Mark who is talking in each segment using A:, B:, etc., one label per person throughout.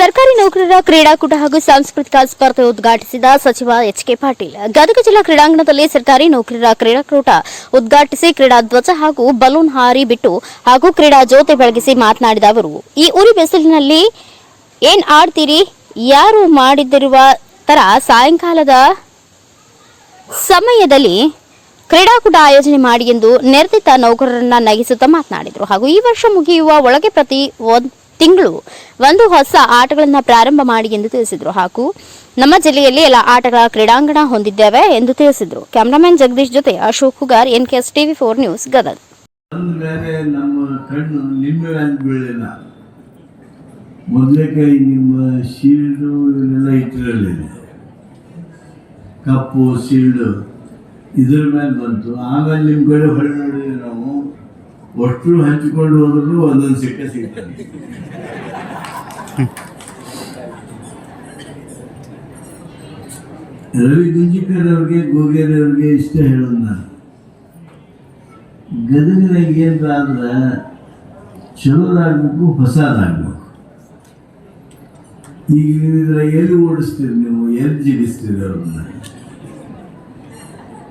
A: ಸರ್ಕಾರಿ ನೌಕರರ ಕ್ರೀಡಾಕೂಟ ಹಾಗೂ ಸಾಂಸ್ಕೃತಿಕ ಸ್ಪರ್ಧೆ ಉದ್ಘಾಟಿಸಿದ ಸಚಿವ ಎಚ್ ಕೆ ಪಾಟೀಲ್. ಗದಗ ಜಿಲ್ಲಾ ಕ್ರೀಡಾಂಗಣದಲ್ಲಿ ಸರ್ಕಾರಿ ನೌಕರರ ಕ್ರೀಡಾಕೂಟ ಉದ್ಘಾಟಿಸಿ ಕ್ರೀಡಾ ಧ್ವಜ ಹಾಗೂ ಬಲೂನ್ ಹಾರಿ ಬಿಟ್ಟು ಹಾಗೂ ಕ್ರೀಡಾ ಜ್ಯೋತಿ ಬೆಳಗಿಸಿ ಮಾತನಾಡಿದ ಅವರು, ಈ ಉರಿ ಬೆಸಲಿನಲ್ಲಿ ಏನ್ ಆಡ್ತೀರಿ? ಯಾರು ಮಾಡಿದ್ದಿರುವ ತರ ಸಾಯಂಕಾಲದ ಸಮಯದಲ್ಲಿ ಕ್ರೀಡಾಕೂಟ ಆಯೋಜನೆ ಮಾಡಿ ಎಂದು ನಿರ್ದಿತ ನೌಕರರನ್ನ ನಗಿಸುತ್ತಾ ಮಾತನಾಡಿದರು. ಹಾಗೂ ಈ ವರ್ಷ ಮುಗಿಯುವ ಒಳಗೆ ಪ್ರತಿ ತಿಂಗಳು ಒಂದು ಹೊಸ ಆಟಗಳನ್ನು ಪ್ರಾರಂಭ ಮಾಡಿ ಎಂದು ತಿಳಿಸಿದರು. ಹಾಗೂ ನಮ್ಮ ಜಿಲ್ಲೆಯಲ್ಲಿ ಎಲ್ಲ ಆಟಗಳ ಕ್ರೀಡಾಂಗಣ ಹೊಂದಿದ್ದೇವೆ ಎಂದು ತಿಳಿಸಿದರು. ಕ್ಯಾಮರಾಮನ್ ಜಗದೀಶ್ ಜೊತೆ Ashok Hugar S TV four news, Gadag.
B: ಕಪ್ಪು, ಶೀಲ್ಡು ಇದ್ರ ಮೇಲೆ ಬಂತು. ಆಮೇಲೆ ನಿಮ್ಮ ಕಡೆ ನೋಡಿದ್ರೆ ನಾವು ಒಟ್ಟು ಹಂಚಿಕೊಂಡು ಹೋದ್ರು ಒಂದೊಂದು ಸಿಕ್ಕ ಸಿಗ್ತದೆ. ರವಿ ಗುಂಜಿಕರ್ ಅವ್ರಿಗೆ ಗೋಗೇರಿ ಅವ್ರಿಗೆ ಇಷ್ಟ ಹೇಳೋದು ನಾನು. ಗದಗಿನಾಗ ಏನ್ರ ಅಂದ್ರೆ ಚಲೋದಾಗಬೇಕು, ಹೊಸದಾಗಬೇಕು. ಈಗ ಇದ್ರಾಗ ಇದ್ರ ಎಲ್ಲಿ ಓಡಿಸ್ತೀರಿ ನೀವು, ಎಲ್ಲಿ ಜೀವಿಸ್ತೀರಿ ಅವ್ರನ್ನ?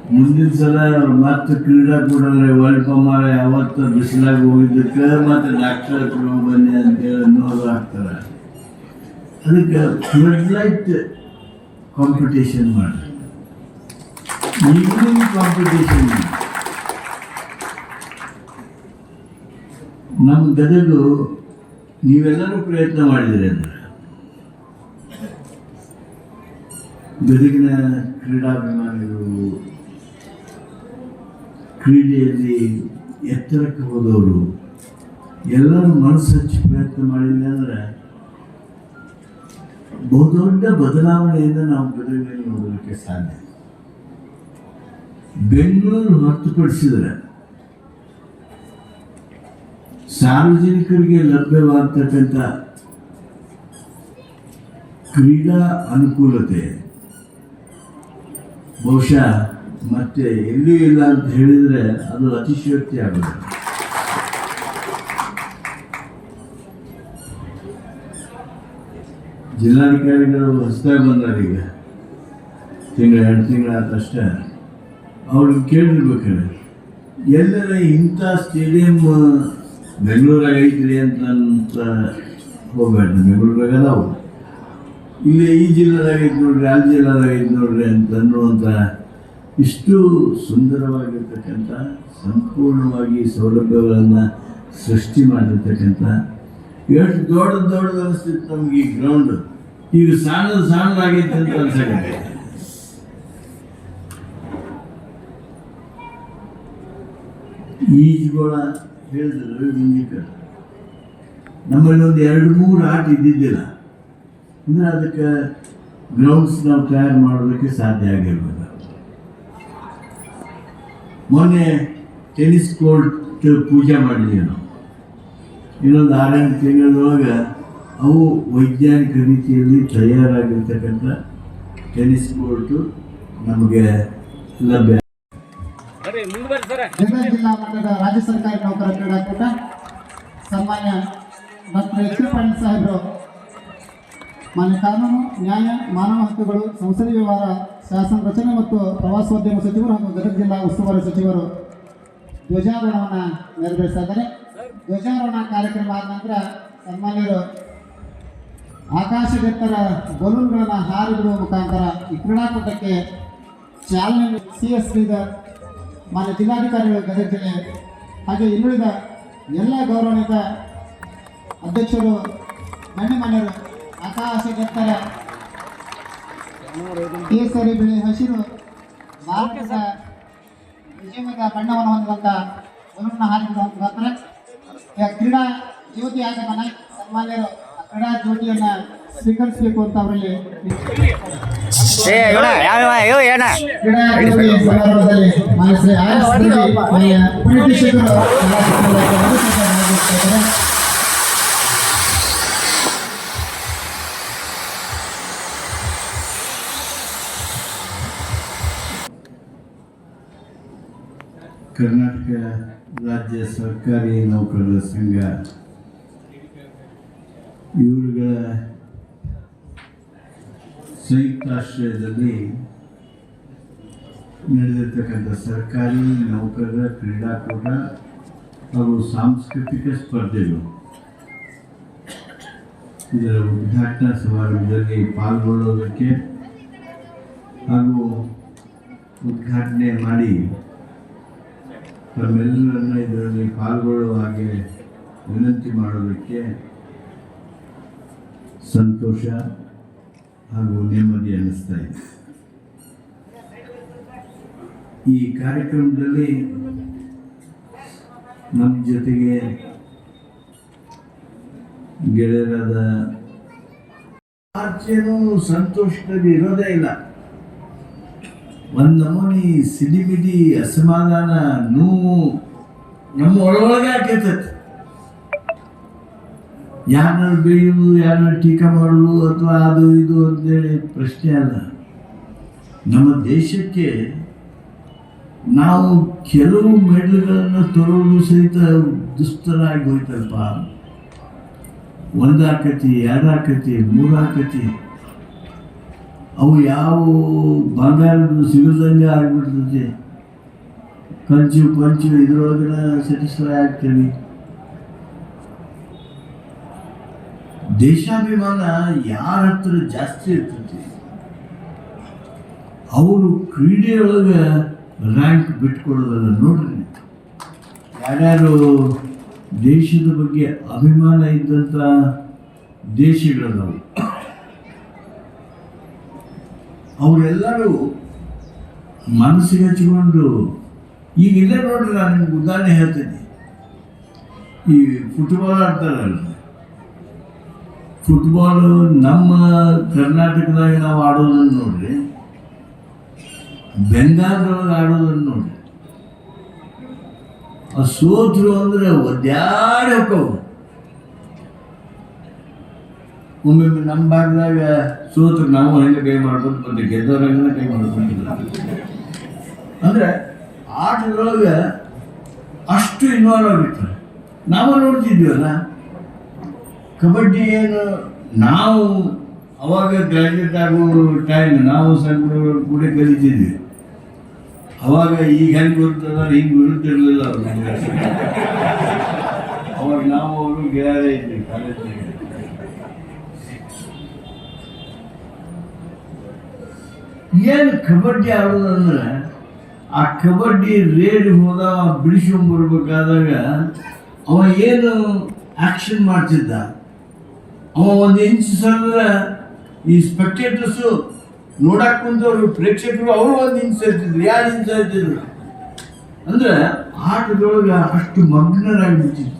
B: ಮುಂದಿನ ಸಲ ಮತ್ತೆ ಕ್ರೀಡಾ ಕ್ರೀಡಾಕೂಟ ವರ್ಲ್ಡ್ ಕಮಾರ ಯಾವತ್ತು ಬಿಸಿಲಾಗಿ ಹೋಗಿದ್ದಕ್ಕೆ ಮತ್ತೆ ಡಾಕ್ಟರ್ ಹತ್ರ ಬನ್ನಿ ಅಂತೇಳಿ ಅನ್ನೋದು ಹಾಕ್ತಾರೆ ಅದಕ್ಕೆ ಫ್ಲಡ್ ಲೈಟ್ ಕಾಂಪಿಟೇಷನ್ ಮಾಡಿ ಈಗಲೂ ಕಾಂಪಿಟೇಷನ್ ಮಾಡಿ ನಮ್ಮ ಗದಗು, ನೀವೆಲ್ಲರೂ ಪ್ರಯತ್ನ ಮಾಡಿದಿರಿ ಅಂದ್ರೆ. ಗದಗಿನ ಕ್ರೀಡಾಭಿಮಾನಿಗಳು ಕ್ರೀಡೆಯಲ್ಲಿ ಎತ್ತರಕ್ಕೆ ಹೋದವರು, ಎಲ್ಲರೂ ಮನಸ್ಸು ಪ್ರಯತ್ನ ಮಾಡಿಲ್ಲ ಅಂದರೆ ಬಹುದೊಡ್ಡ ಬದಲಾವಣೆಯಿಂದ ನಾವು ಗದಗಿನಲ್ಲಿ ನೋಡಲಿಕ್ಕೆ ಸಾಧ್ಯ ಬೆಂಗಳೂರು ಹೊರತುಪಡಿಸಿದರೆ ಸಾರ್ವಜನಿಕರಿಗೆ ಲಭ್ಯವಾಗ್ತಕ್ಕಂಥ ಕ್ರೀಡಾ ಅನುಕೂಲತೆ, ಬಹುಶಃ ಮತ್ತೆ ಎಲ್ಲೂ ಇಲ್ಲ ಅಂತ ಹೇಳಿದರೆ ಅದು ಅತಿಶಯೋಕ್ತಿ ಆಗುತ್ತೆ. ಜಿಲ್ಲಾಧಿಕಾರಿಗಳು ಹೊಸದಾಗಿ ಬಂದಾರೆ ಈಗ. ತಿಂಗಳು, ಎರಡು ತಿಂಗಳಾದಷ್ಟೇ ಅವ್ರಿಗೆ ಕೇಳಿರ್ಬೇಕಾರೆ ಎಲ್ಲರ ಇಂಥ ಸ್ಟೇಡಿಯಂ ಬೆಂಗಳೂರಾಗ ಐತ್ರಿ ಅಂತ ಅಂತ ಹೋಗ್ಬೇಡ ಬೆಂಗಳೂರಾಗ ನಾವು ಇಲ್ಲಿ ಈ ಜಿಲ್ಲೆದಾಗ ಐತೆ ನೋಡ್ರಿ, ಆ ಜಿಲ್ಲೆದಾಗ ಐತೆ ನೋಡ್ರಿ ಅಂತ ಅನ್ನುವಂಥ ಇಷ್ಟು ಸುಂದರವಾಗಿರ್ತಕ್ಕಂಥ, ಸಂಪೂರ್ಣವಾಗಿ ಸೌಲಭ್ಯಗಳನ್ನು ಸೃಷ್ಟಿ ಮಾಡಿರ್ತಕ್ಕಂಥ ಎಷ್ಟು ದೊಡ್ಡ ದೊಡ್ಡದು ಅನಿಸ್ತಿತ್ತು ನಮ್ಗೆ ಈ ಗ್ರೌಂಡ್ ಈಗ ಸಣ್ಣದು ಸಣ್ಣದಾಗೈತೆ ಅಂತ ಅನ್ಸಕ್ಕೆ ಈಜುಗಳ ಹೇಳಿದ್ರು ಮುಂಜಿಕರ್ ನಮ್ಮಲ್ಲಿ ಒಂದು ಎರಡು ಮೂರು ಆಟ ಇದ್ದಿದ್ದಿಲ್ಲ. ಅಂದರೆ ಅದಕ್ಕೆ ಗ್ರೌಂಡ್ಸ್ ನಾವು ತಯಾರು ಮಾಡೋದಕ್ಕೆ ಸಾಧ್ಯ ಆಗಿರ್ಬೇಕು ಮೊನ್ನೆ ಟೆನ್ನಿಸ್ ಕೋರ್ಟ್ ಪೂಜೆ ಮಾಡಿದ್ವಿ ನಾವು. ಇನ್ನೊಂದು ಆರೆಂಟು ತಿಂಗಳೊಳಗೆ ಅವು ವೈಜ್ಞಾನಿಕ ರೀತಿಯಲ್ಲಿ ತಯಾರಾಗಿರ್ತಕ್ಕಂಥ ಟೆನ್ನಿಸ್ ಕೋರ್ಟು ನಮಗೆ ಲಭ್ಯ.
C: ಗದಗ ಜಿಲ್ಲಾ ಮಟ್ಟದ ರಾಜ್ಯ ಸರ್ಕಾರಿ ನೌಕರ ಕ್ರೀಡಾಕೂಟ ಸನ್ಮಾನ್ಯ ಡಾಕ್ಟರ್ ಎಚ್ ಪಾಟೀಲ್ ಸಾಹೇಬರು. ಮಾನ್ಯ ಕಾನೂನು ನ್ಯಾಯ ಮಾನವ ಹಕ್ಕುಗಳು ಸಂಸದೀಯ ವ್ಯವಹಾರ ಶಾಸನ ರಚನೆ ಮತ್ತು ಪ್ರವಾಸೋದ್ಯಮ ಸಚಿವರು ಹಾಗೂ ಗದಗ ಜಿಲ್ಲಾ ಉಸ್ತುವಾರಿ ಸಚಿವರು ಧ್ವಜಾರೋಹಣವನ್ನು ನೆರವೇರಿಸ್ತಾ ಇದ್ದಾರೆ ಧ್ವಜಾರೋಹಣ ಕಾರ್ಯಕ್ರಮ ಆದ ನಂತರ ಸನ್ಮಾನ್ಯರು ಆಕಾಶದೆತ್ತರ ಬಲೂನ್ಗಳನ್ನು ಹಾರಿ ಬಿಡುವ ಮುಖಾಂತರ ಈ ಕ್ರೀಡಾಕೂಟಕ್ಕೆ ಚಾಲನೆ ಸಿ ಎಸ್ ಶ್ರೀಧರ್ ಮಾನ್ಯ ಜಿಲ್ಲಾಧಿಕಾರಿಗಳು ಗದಗ ಜಿಲ್ಲೆ ಹಾಗೆ ಇನ್ನುಳಿದ ಎಲ್ಲ ಗೌರವಾನ್ವಿತ ಅಧ್ಯಕ್ಷರು, ಗಣ್ಯಮಾನ್ಯರು, ಆಕಾಶದೆತ್ತರ ಕೇಸರಿ ಬಿಳಿ ಹಸಿರು ಭಾರತದ ವಿಜಯದ ಬಣ್ಣವನ್ನು ಹೊಂದಿದಂಥ ಬಲೂನ್ನ ಹಾಕಿರುವಂತ ಮುಖಾಂತರ ಕ್ರೀಡಾ ಜ್ಯೋತಿ ಆಗಮನ. ಸನ್ಮಾನ್ಯರು ಕ್ರೀಡಾ ಜ್ಯೋತಿಯನ್ನ ಸ್ವೀಕರಿಸಬೇಕು ಅಂತ ಅವರಲ್ಲಿ ಕ್ರೀಡಾ ಜ್ಯೋತಿ ಸಮಾರಂಭದಲ್ಲಿ
B: ಕರ್ನಾಟಕ ರಾಜ್ಯ ಸರ್ಕಾರಿ ನೌಕರರ ಸಂಘ. ಇವರುಗಳ ಸಂಯುಕ್ತಾಶ್ರಯದಲ್ಲಿ ನಡೆದಿರ್ತಕ್ಕಂಥ ಸರ್ಕಾರಿ ನೌಕರರ ಕ್ರೀಡಾಕೂಟ ಹಾಗೂ ಸಾಂಸ್ಕೃತಿಕ ಸ್ಪರ್ಧೆಗಳು. ಇದರ ಉದ್ಘಾಟನಾ ಸಮಾರಂಭದಲ್ಲಿ ಪಾಲ್ಗೊಳ್ಳೋದಕ್ಕೆ ಹಾಗೂ ಉದ್ಘಾಟನೆ ಮಾಡಿ ತಮ್ಮೆಲ್ಲರನ್ನ ಇದರಲ್ಲಿ ಪಾಲ್ಗೊಳ್ಳುವ ಹಾಗೆ ವಿನಂತಿ ಮಾಡೋದಕ್ಕೆ ಸಂತೋಷ ಹಾಗೂ ನೆಮ್ಮದಿ ಅನ್ನಿಸ್ತಾ ಇದೆ. ಈ ಕಾರ್ಯಕ್ರಮದಲ್ಲಿ ನಮ್ಮ ಜೊತೆಗೆ ಗೆಳೆಯರಾದ ಸಂತೋಷದಲ್ಲಿ ಇರೋದೇ ಇಲ್ಲ. ಒಂದು ನಮೂನಿ ಸಿಡಿಮಿಡಿ ಅಸಮಾಧಾನ ನೋವು ನಮ್ಮ ಒಳಗೊಳಗೆ ಆಕೈತೈತೆ ಯಾರನ್ನ ಬೆಳೆಯುವುದು ಯಾರನ್ನ ಟೀಕಾ ಮಾಡುವುದು ಅಥವಾ ಅದು ಇದು ಅಂತೇಳಿ ಪ್ರಶ್ನೆ ಅಲ್ಲ. ನಮ್ಮ ದೇಶಕ್ಕೆ ನಾವು ಕೆಲವು ಮೆಡಲ್ಗಳನ್ನು ತರೋದು ಸಹಿತ ದುಸ್ತರಾಗಿ ಹೋಯ್ತಲ್ಪ ಒಂದಾಕತಿ, ಎರಡಾಕತಿ, ಮೂರಾಕತಿ. ಅವು ಯಾವ ಬಂಗಾರದ್ದು ಸಿಗದಂಗೆ ಆಗ್ಬಿಡ್ತದೆ. ಕಂಚು, ಪಂಚು ಇದ್ರೊಳಗಡೆ ಸ್ಯಾಟಿಸ್ಫೈ ಆಗ್ತೀವಿ. ದೇಶಾಭಿಮಾನ ಯಾರ ಹತ್ರ ಜಾಸ್ತಿ ಇರ್ತೈತಿ ಅವರು ಕ್ರೀಡೆಯೊಳಗೆ ರ್ಯಾಂಕ್ ಬಿಟ್ಕೊಡೋದಲ್ಲ ನೋಡ್ರಿ. ಯಾರ್ಯಾರು ದೇಶದ ಬಗ್ಗೆ ಅಭಿಮಾನ ಇದ್ದಂಥ ದೇಶಗಳದವು. ಅವರೆಲ್ಲರೂ ಮನಸ್ಸಿಗೆ ಹಚ್ಕೊಂಡು, ಈಗ ಇಲ್ಲೇ ನೋಡ್ರಿ ನಾನು ನಿಮ್ಗೆ ಉದಾಹರಣೆ ಹೇಳ್ತೀನಿ. ಈ ಫುಟ್ಬಾಲ್ ಆಡ್ತಾರಲ್ಲ. ಫುಟ್ಬಾಲು ನಮ್ಮ ಕರ್ನಾಟಕದಾಗ ನಾವು ಆಡೋದನ್ನು ನೋಡ್ರಿ. ಬೆಂಗಾಲ್ದೊಳಗೆ ಆಡೋದನ್ನು ನೋಡ್ರಿ. ಆ ಸೋತರು ಅಂದರೆ ಹೋಕ್ಕವು ಒಮ್ಮೊಮ್ಮೆ ನಮ್ಮ ಭಾಗದಾಗ ಸೋತ್ರು ನಾವು ಹೆಂಗೆ ಕೈ ಮಾಡ್ಕೊಂಡು ಬಂದೆ ಹೆಂಗನ ಕೈ ಮಾಡ್ಕೊಂಡಿಲ್ಲ ಅಂದ್ರೆ ಆಟದೊಳಗೆ ಅಷ್ಟು ಇನ್ವಾಲ್ವ್ ಆಗಿರ್ತಾರೆ ನಾವು ನೋಡ್ತಿದ್ವಲ್ಲ, ಕಬಡ್ಡಿ ಏನು ನಾವು ಅವಾಗ ಗ್ರಾಜ್ಯುಯೇಟ್ ಆಗೋ ಟೈಮ್ ನಾವು ಹುಡುಗರು ಕೂಡ ಕಲಿತಿದ್ವಿ. ಅವಾಗ ಈಗ ಹೆಂಗೆ ಬರ್ತದ ಹಿಂಗೆ ಬರುತ್ತಿರಲಿಲ್ಲ ಅವ್ರು. ಅವಾಗ ನಾವು ಅವರು ಗೆಳೆಯರೇ ಇದ್ವಿ ಕಾಲೇಜ್ನಾಗ ಏನು ಕಬಡ್ಡಿ ಆಡೋದಂದ್ರೆ ಆ ಕಬಡ್ಡಿ ರೇಡ್ ಹೋದ ಬಿಡಿಸ್ಕೊಂಡ್ಬರ್ಬೇಕಾದಾಗ ಅವ ಏನು ಆ್ಯಕ್ಷನ್ ಮಾಡ್ತಿದ್ದ? ಅವ ಒಂದು ಇಂಚ್ ಸರಿದ್ರೆ ಈ ಸ್ಪೆಕ್ಟೇಟರ್ಸು ನೋಡಕ್ ಕುಂತವ್ರು, ಪ್ರೇಕ್ಷಕರು ಅವರು ಒಂದು ಇಂಚ್ ಇರ್ತಿದ್ರು ಯಾರು ಇಂಚ್ ಇರ್ತಿದ್ರು ಅಂದ್ರೆ ಆಟದೊಳಗೆ ಅಷ್ಟು ಮಗ್ನರಾಗ್ಬಿಟ್ಟಿದ್ರು